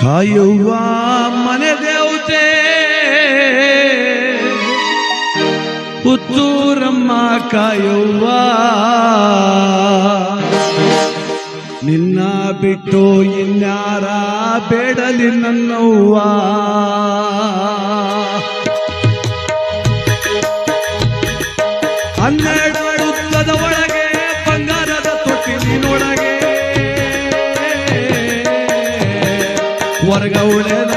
ಕಾಯುವ ಮನೆ ದೇವತೆ ಪುತ್ತೂರಮ್ಮ ಕಾಯುವ ನಿನ್ನ ಬಿಟ್ಟು ಇನ್ಯಾರ ಬೇಡಲಿ ನನ್ನವ್ವಾ. I gotta Margaule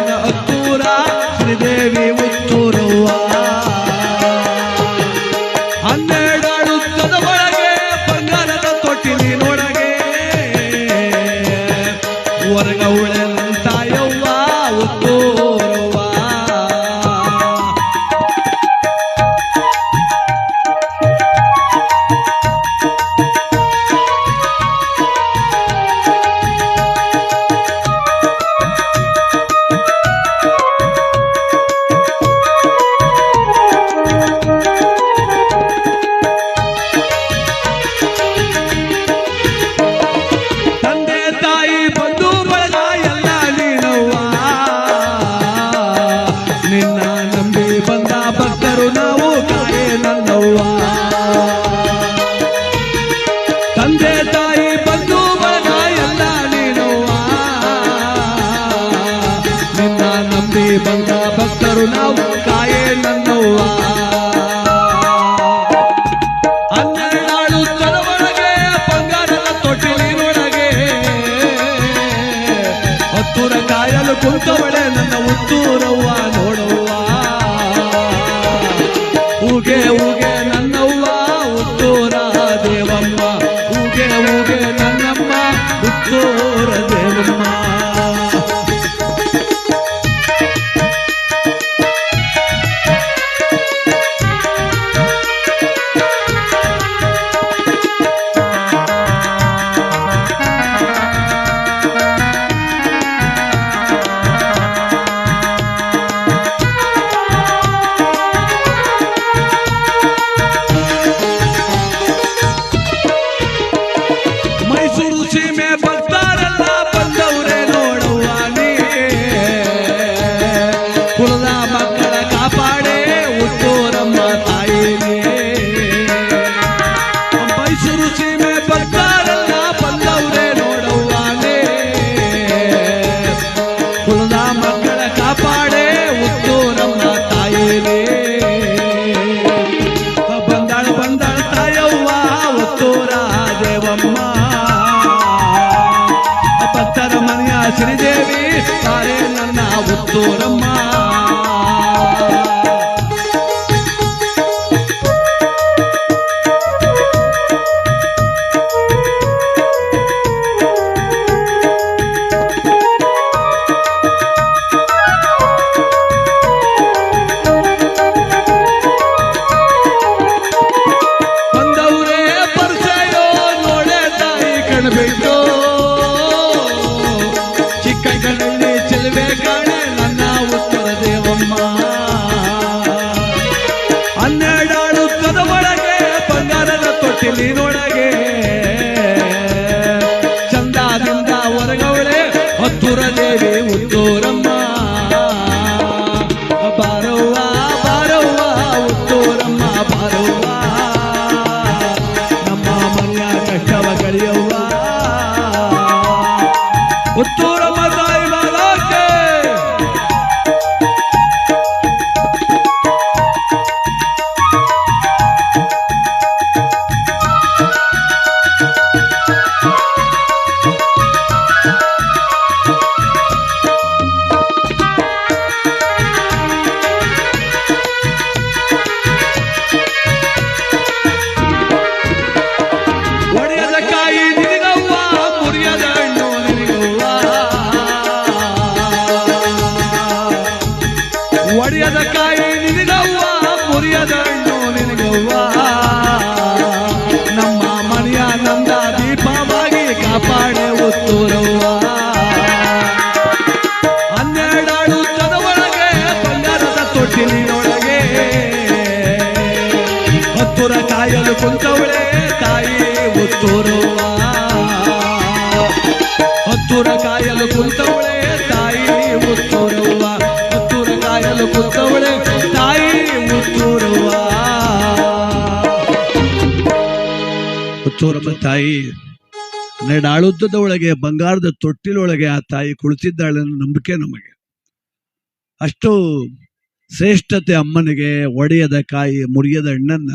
ಕುಂಕವಳೆ ನನ್ನ ಉತ್ತೂರವ್ವ ನೋಡವ್ವ. ಹೂಗೆ ಹೂಗೆ ನನ್ನವ್ವ ಉತ್ತೂರ ದೇವಮ್ಮ. ಹೂಗೆ ಹೂಗೆ ನನ್ನ శ్రీదేవి నారే నన్న ఉత్తూరమ్మా. ಕಲಿಯುವ ಉತ್ತರ ಕಾಯಲು ಕುಂತವಳೆ, ತಾಯಿ ಉತ್ತೂರುವ ಹತ್ತೂರ ಕಾಯಲು ಕುಂತವಳೆ, ತಾಯಿ ಉತ್ತೂರುವ ಹತ್ತೂರ ಕಾಯಲು ಕುಂತವಳೆ, ತಾಯಿ ಉತ್ತೂರುವ ಉತ್ತೂರಮ್ಮ ತಾಯಿ, ನೆಡಾಳುದ್ದದ ಒಳಗೆ, ಬಂಗಾರದ ತೊಟ್ಟಿಲೊಳಗೆ ಆ ತಾಯಿ ಕುಳಿತಿದ್ದಾಳೆನ್ನೋ ನಂಬಿಕೆ ನಮಗೆ. ಅಷ್ಟು ಶ್ರೇಷ್ಠತೆ ಅಮ್ಮನಿಗೆ, ಒಡೆಯದ ಕಾಯಿ, ಮುರಿಯದ ಹೆಣ್ಣನ್ನ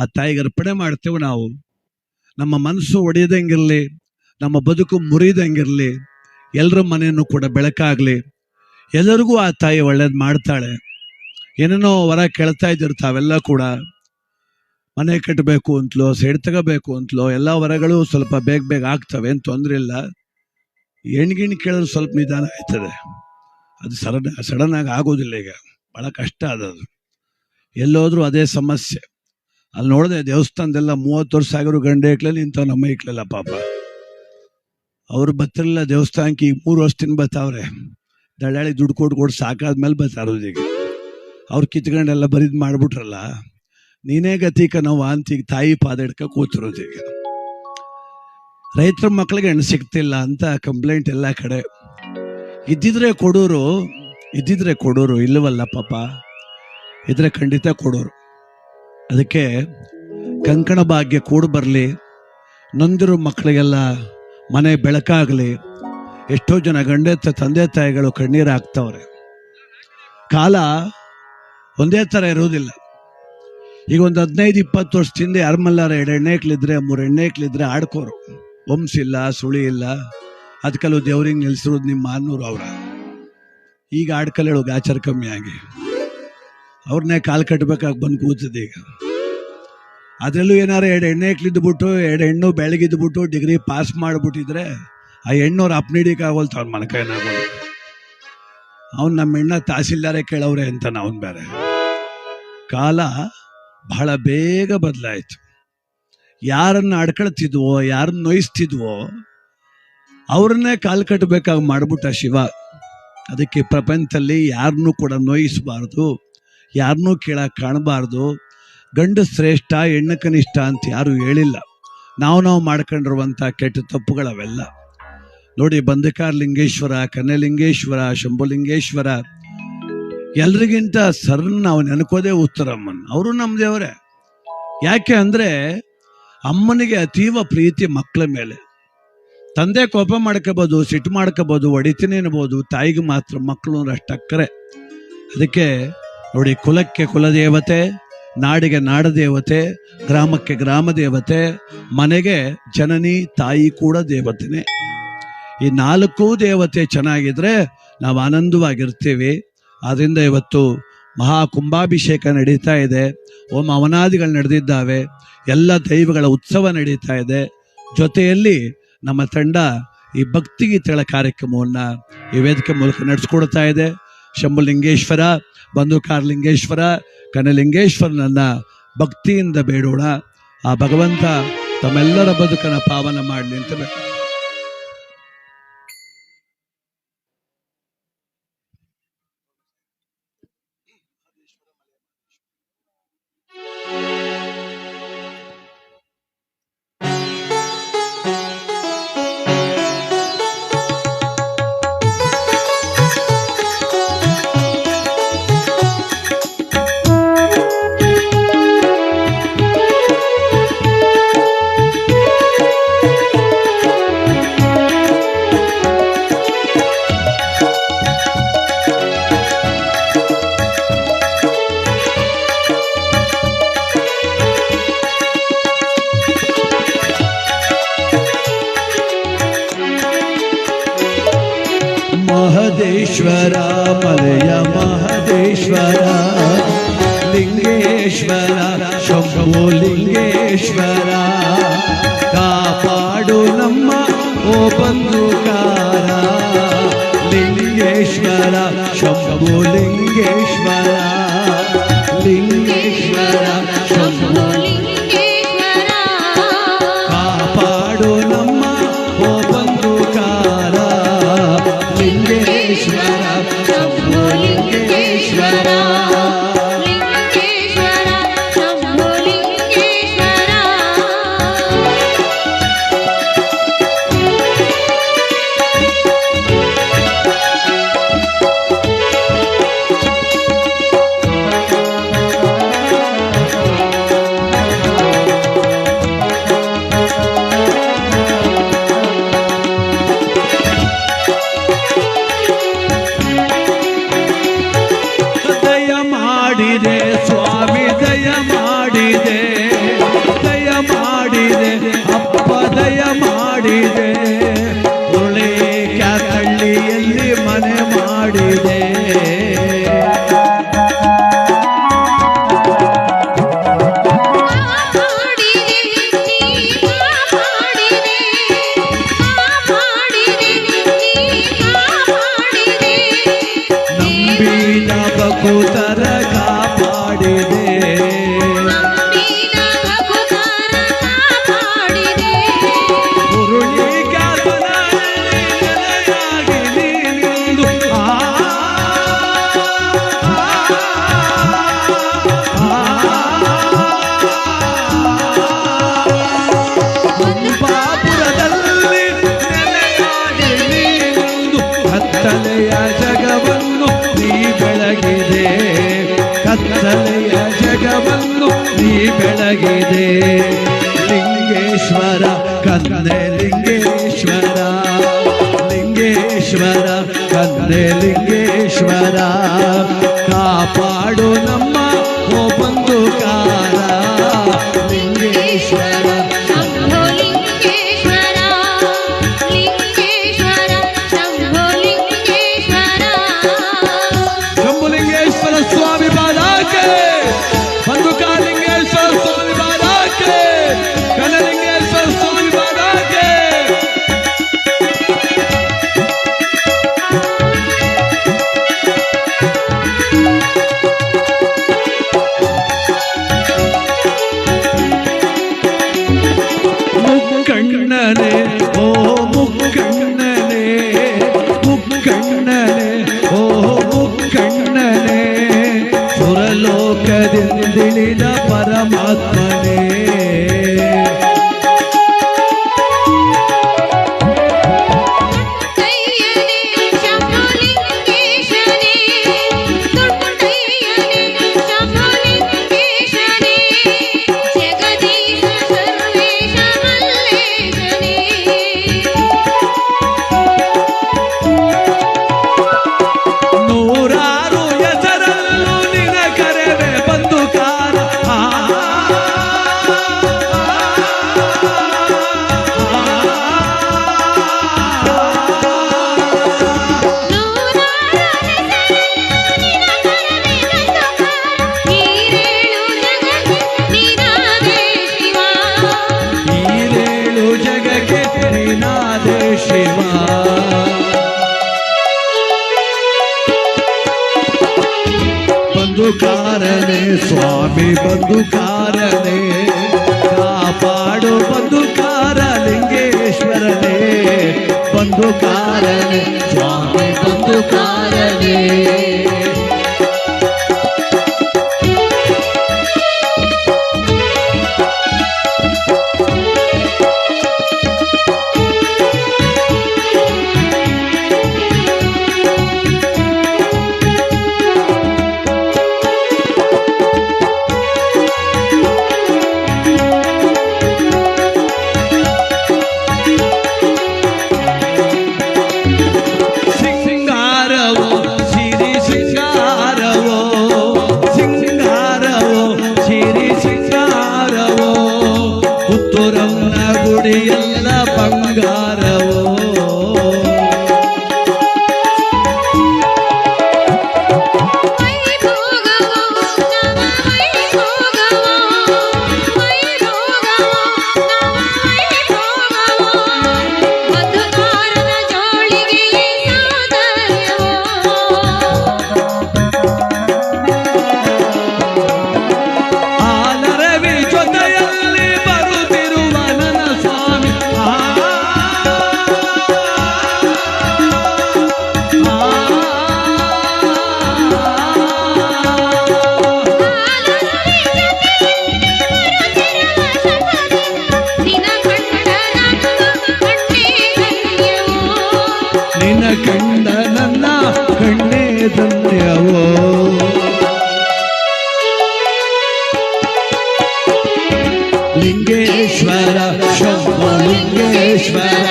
ಆ ತಾಯಿಗೆ ಅರ್ಪಣೆ ಮಾಡ್ತೇವೆ ನಾವು. ನಮ್ಮ ಮನಸ್ಸು ಒಡೆಯದಂಗಿರಲಿ ನಮ್ಮ ಬದುಕು ಮುರಿದಂಗಿರಲಿ, ಎಲ್ಲರ ಮನೆಯನ್ನು ಕೂಡ ಬೆಳಕಾಗಲಿ. ಎಲ್ಲರಿಗೂ ಆ ತಾಯಿ ಒಳ್ಳೇದು ಮಾಡ್ತಾಳೆ. ಏನೇನೋ ವರ ಕೇಳ್ತಾ ಇದ್ದಿರು ತಾವೆಲ್ಲ ಕೂಡ. ಮನೆ ಕಟ್ಟಬೇಕು ಅಂತಲೋ, ಸೈಡ್ ತಗೋಬೇಕು ಅಂತಲೋ, ಎಲ್ಲ ವರಗಳು ಸ್ವಲ್ಪ ಬೇಗ ಬೇಗ ಆಗ್ತವೆ, ಏನು ತೊಂದರೆ ಇಲ್ಲ. ಹೆಣ್ಗಿಣ್ ಕೇಳೋದು ಸ್ವಲ್ಪ ನಿಧಾನ ಆಯ್ತದೆ. ಅದು ಸಡನ್, ಸಡನ್ನಾಗಿ ಆಗಿ ಆಗೋದಿಲ್ಲ ಈಗ. ಭಾಳ ಕಷ್ಟ ಅದದು ಎಲ್ಲೋದ್ರೂ ಅದೇ ಸಮಸ್ಯೆ. ಅಲ್ಲಿ ನೋಡಿದೆ ದೇವಸ್ಥಾನದೆಲ್ಲ ಮೂವತ್ತು ವರ್ಷ ಆಗಿರೋ ಗಂಡ ಇಕ್ಲಲ್ಲಿ ಇಂಥವ್ ನಮ್ಮ ಇಕ್ಲಲ್ಲ ಪಾಪ. ಅವ್ರು ಬತ್ತಿರಲಿಲ್ಲ ದೇವಸ್ಥಾನಕ್ಕೆ, ಈಗ ಮೂರು ವರ್ಷದಿಂದ ಬತ್ತಾವ್ರೆ ದಳ್ಳಾಳಿ ದುಡ್ಡು ಕೊಟ್ಟು ಕೊಟ್ಟು ಸಾಕಾದ್ಮೇಲೆ ಬತ್ತಾರೋದು ಈಗ. ಅವ್ರು ಕಿತ್ಕೊಂಡೆಲ್ಲ ಬರಿದ್ ಮಾಡಿಬಿಟ್ರಲ್ಲ. ನೀನೇ ಗತಿಕ ನಾವು ಅಂತ ಈಗ ತಾಯಿ ಪಾದ ಹಿಡ್ಕ ಕೂತಿರೋದು ಈಗ. ರೈತರ ಮಕ್ಳಿಗೆ ಹೆಣ್ಣು ಸಿಗ್ತಿಲ್ಲ ಅಂತ ಕಂಪ್ಲೇಂಟ್ ಎಲ್ಲ ಕಡೆ. ಇದ್ದಿದ್ರೆ ಕೊಡೋರು ಇದ್ದಿದ್ರೆ ಕೊಡೋರು, ಇಲ್ಲವಲ್ಲ ಪಾಪ. ಇದ್ರೆ ಖಂಡಿತ ಕೊಡೋರು. ಅದಕ್ಕೆ ಕಂಕಣ ಭಾಗ್ಯ ಕೂಡ ಬರಲಿ, ನೊಂದಿರೋ ಮಕ್ಕಳಿಗೆಲ್ಲ ಮನೆ ಬೆಳಕಾಗಲಿ, ಎಷ್ಟೋ ಜನ ಗಂಡೆ ತಂದೆ ತಾಯಿಗಳು ಕಣ್ಣೀರು ಹಾಕ್ತವ್ರೆ. ಕಾಲ ಒಂದೇ ಥರ ಇರೋದಿಲ್ಲ ಈಗ ಒಂದು ಹದಿನೈದು, ಇಪ್ಪತ್ತು ವರ್ಷ ಹಿಂದೆ ಮಲ್ಲಾರ ಎರಡು ಎಣ್ಣೆಕ್ಲಿದ್ರೆ ಮೂರು ಎಣ್ಣೆಕ್ಲಿದ್ರೆ ಆಡ್ಕೋರು. ವಂಶಿಲ್ಲ ಸುಳಿ ಇಲ್ಲ ಅದಕ್ಕಲ್ಲೂ ದೇವ್ರಿಗೆ ನಿಲ್ಸಿರೋದು ನಿಮ್ಮ ಮಾನೂರು ಅವರ. ಈಗ ಆಡ್ಕಲ್ ಹೇಳು ಗಾಚರ್ ಕಮ್ಮಿ ಆಗಿ. ಅವ್ರನ್ನೇ ಕಾಲು ಕಟ್ಟಬೇಕಾಗಿ ಬಂದು ಕೂತದೆ ಈಗ. ಅದರಲ್ಲೂ ಏನಾರು ಎರಡು ಎಣ್ಣೆ ಬಿಟ್ಟು ಎರಡು ಹೆಣ್ಣು ಬೆಳಗಿದ್ಬಿಟ್ಟು ಡಿಗ್ರಿ ಪಾಸ್ ಮಾಡಿಬಿಟ್ಟಿದ್ರೆ ಆ ಹೆಣ್ಣವ್ರು ಅಪ್ನಿಡಿಕ್ ಆಗೋಲ್ತ ಅವ್ನ ಮನಕೈನಾಗೋದು ಅವ್ನು ನಮ್ಮ ಹೆಣ್ಣ ತಹಸೀಲ್ದಾರೆ ಕೇಳವ್ರೆ ಅಂತ ಅವನ್ ಬೇರೆ. ಕಾಲ ಬಹಳ ಬೇಗ ಬದಲಾಯಿತು. ಯಾರನ್ನ ಅಡ್ಕೊಳ್ತಿದ್ವೋ, ಯಾರನ್ನ ನೋಯಿಸ್ತಿದ್ವೋ, ಅವ್ರನ್ನೇ ಕಾಲು ಕಟ್ಟಬೇಕಾಗಿ ಮಾಡ್ಬಿಟ್ಟ ಶಿವ. ಅದಕ್ಕೆ ಪ್ರಪಂಚದಲ್ಲಿ ಯಾರನ್ನೂ ಕೂಡ ನೋಯಿಸಬಾರ್ದು. ಯಾರನ್ನೂ ಕೇಳಕ್ಕೆ ಕಾಣಬಾರ್ದು. ಗಂಡು ಶ್ರೇಷ್ಠ, ಹೆಣ್ಣು ಕನಿಷ್ಠ ಅಂತ ಯಾರು ಹೇಳಿಲ್ಲ. ನಾವು ನಾವು ಮಾಡ್ಕೊಂಡಿರುವಂಥ ಕೆಟ್ಟ ತಪ್ಪುಗಳವೆಲ್ಲ. ನೋಡಿ ಬಂಧಕಾರ ಲಿಂಗೇಶ್ವರ ಕನ್ಯಲಿಂಗೇಶ್ವರ, ಶಂಭುಲಿಂಗೇಶ್ವರ, ಎಲ್ರಿಗಿಂತ ಸರ್ನ ನಾವು ಉತ್ತರ ಉತ್ತರಮ್ಮನ್ ಅವರು ನಮ್ಮ ದೇವರೇ. ಯಾಕೆ ಅಂದರೆ, ಅಮ್ಮನಿಗೆ ಅತೀವ ಪ್ರೀತಿ ಮಕ್ಕಳ ಮೇಲೆ. ತಂದೆ ಕೋಪ ಮಾಡ್ಕೋಬೋದು, ಸಿಟ್ಟು ಮಾಡ್ಕೋಬೋದು, ಹೊಡಿತೀನಿ ಅನ್ಬೋದು, ತಾಯಿಗೆ ಮಾತ್ರ ಮಕ್ಕಳು ಅಷ್ಟಕ್ಕರೆ ಅದಕ್ಕೆ ನೋಡಿ, ಕುಲಕ್ಕೆ ಕುಲದೇವತೆ, ನಾಡಿಗೆ ನಾಡದೇವತೆ, ಗ್ರಾಮಕ್ಕೆ ಗ್ರಾಮ ದೇವತೆ ಮನೆಗೆ ಜನನಿ, ತಾಯಿ ಕೂಡ ದೇವತೆನೆ. ಈ ನಾಲ್ಕು ದೇವತೆ ಚೆನ್ನಾಗಿದ್ರೆ ನಾವು ಆನಂದವಾಗಿರ್ತೀವಿ. ಆದ್ರಿಂದ ಇವತ್ತು ಮಹಾ ಕುಂಭಾಭಿಷೇಕ ನಡೀತಾ ಇದೆ. ಓಂ ಅವನಾದಿಗಳು ನಡೆದಿದ್ದಾವೆ. ಎಲ್ಲ ದೈವಗಳ ಉತ್ಸವ ನಡೀತಾ ಇದೆ. ಜೊತೆಯಲ್ಲಿ ನಮ್ಮ ತಂಡ ಈ ಭಕ್ತಿಗೀತೆಗಳ ಕಾರ್ಯಕ್ರಮವನ್ನು ಈ ವೇದಿಕೆ ಮೂಲಕ ನಡೆಸ್ಕೊಡ್ತಾ ಇದೆ. ಶಂಭುಲಿಂಗೇಶ್ವರ ಬಂಧುಕಾರ್ಲಿಂಗೇಶ್ವರ ಕನಲಿಂಗೇಶ್ವರನನ್ನ ಭಕ್ತಿಯಿಂದ ಬೇಡೋಣ ಆ ಭಗವಂತ ತಮ್ಮೆಲ್ಲರ ಬದುಕನ್ನು ಪಾವನ ಮಾಡಲಿ ಅಂತ ಬೇಡ ಮಹದೇಶ್ವರ ಮಲಯ ಮಹದೇಶ್ವರ ಲಿಂಗೇಶ್ವರ ಶಂಭೋ ಲಿಂಗೇಶ್ವರ ಕಾಪಾಡು ನಮ್ಮ ಓ ಬಂಧುಕಾರ ಲಿಂಗೇಶ್ವರ ಶಂಭೋ ಲಿಂಗೇಶ್ವರ ಲಿಂಗೇಶ್ವರ ಶಂಭೋ ಬೆಳ கண்ணனே ஓ ಸ್ವಾಮಿ ಬಂಧುಕಾರನೇ ಕಾಪಾಡು ಬಂಧುಕಾರ ಲಿಂಗೇಶ್ವರನೇ. ಬಂಧುಕಾರನೇ ಸ್ವಾಮಿ ಬಂಧುಕಾರನೇ లింగేశ్వర శంభో లింగేశ్వర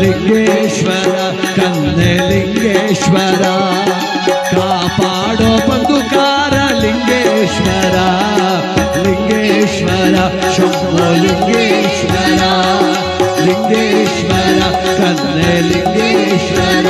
లింగేశ్వర కన్నె లింగేశ్వర కాపాడో బంధుకార లింగేశ్వర లింగేశ్వర శంభో లింగేశ్వర లింగేశ్వర కన్నె లింగేశ్వర